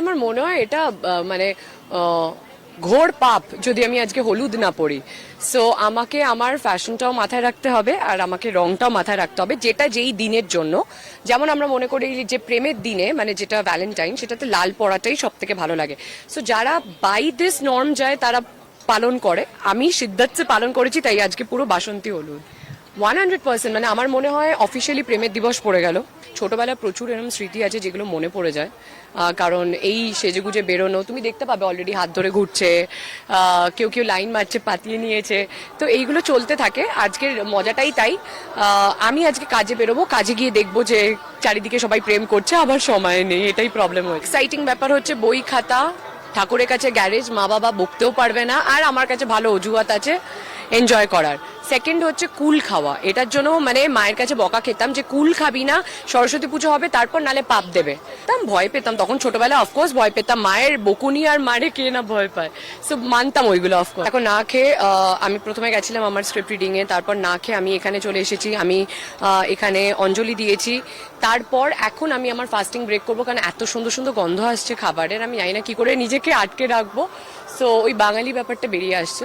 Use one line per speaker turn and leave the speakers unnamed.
আমার মনে হয় এটা মানে ঘোর পাপ যদি আমি আজকে হলুদ না পরি। সো আমাকে আমার ফ্যাশনটাও মাথায় রাখতে হবে আর আমাকে রংটাও মাথায় রাখতে হবে, যেটা যেই দিনের জন্য। যেমন আমরা মনে করি যে প্রেমের দিনে মানে যেটা ভ্যালেন্টাইন সেটাতে লাল পরাটাই সব থেকে ভালো লাগে। সো যারা বাই দিস নর্ম যায়, তারা পালন করে। আমি সিদ্ধার্থে পালন করেছি, তাই আজকে পুরো বাসন্তী হলুদ। ওয়ান হান্ড্রেড পার্সেন্ট মানে আমার মনে হয় অফিসিয়ালি প্রেমের দিবস পড়ে গেল। ছোটবেলায় প্রচুর এরকম স্মৃতি আছে যেগুলো মনে পড়ে যায়। কারণ এই সেজেগুজে বেরোনো, তুমি দেখতে পাবে অলরেডি হাত ধরে ঘুরছে কেউ কেউ লাইন মারছে, পাতিয়ে নিয়েছে। তো এইগুলো চলতে থাকে, আজকের মজাটাই তাই। আমি আজকে কাজে বেরোবো, কাজে গিয়ে দেখব যে চারিদিকে সবাই প্রেম করছে, আবার সময় নেই, এটাই প্রবলেম হয় এক্সাইটিং ব্যাপার হচ্ছে বই খাতা, ঠাকুরের কাছে গ্যারেজ মা বাবা বকতেও পারবে না, আর আমার কাছে ভালো অজুহাত আছে। এনজয় করার। সেকেন্ড হচ্ছে কুল খাওয়া। এটার জন্য মানে মায়ের কাছে বকা খেতাম যে কুল খাবি না, সরস্বতী পুজো হবে, তারপর নালে পাপ দেবে। তাম, ভয় পেতাম। তখন ছোটবেলায় অফকোর্স ভয় পেতাম। মায়ের বকুনি আর মারে কে না ভয় পায়। সো মানতাম ওইগুলো অফকোর্স এখন না খেয়ে আমি প্রথমে গেছিলাম আমার স্ক্রিপ্ট রিডিংয়ে তারপর না খেয়ে আমি এখানে চলে এসেছি। আমি এখানে অঞ্জলি দিয়েছি। তারপর এখন আমি আমার ফাস্টিং ব্রেক করব, কারণ এত সুন্দর সুন্দর গন্ধ আসছে খাবারের। আমি জানি না কি করে নিজেকে আটকে রাখব। সো ওই বাঙালি ব্যাপারটা বেরিয়ে আসছে।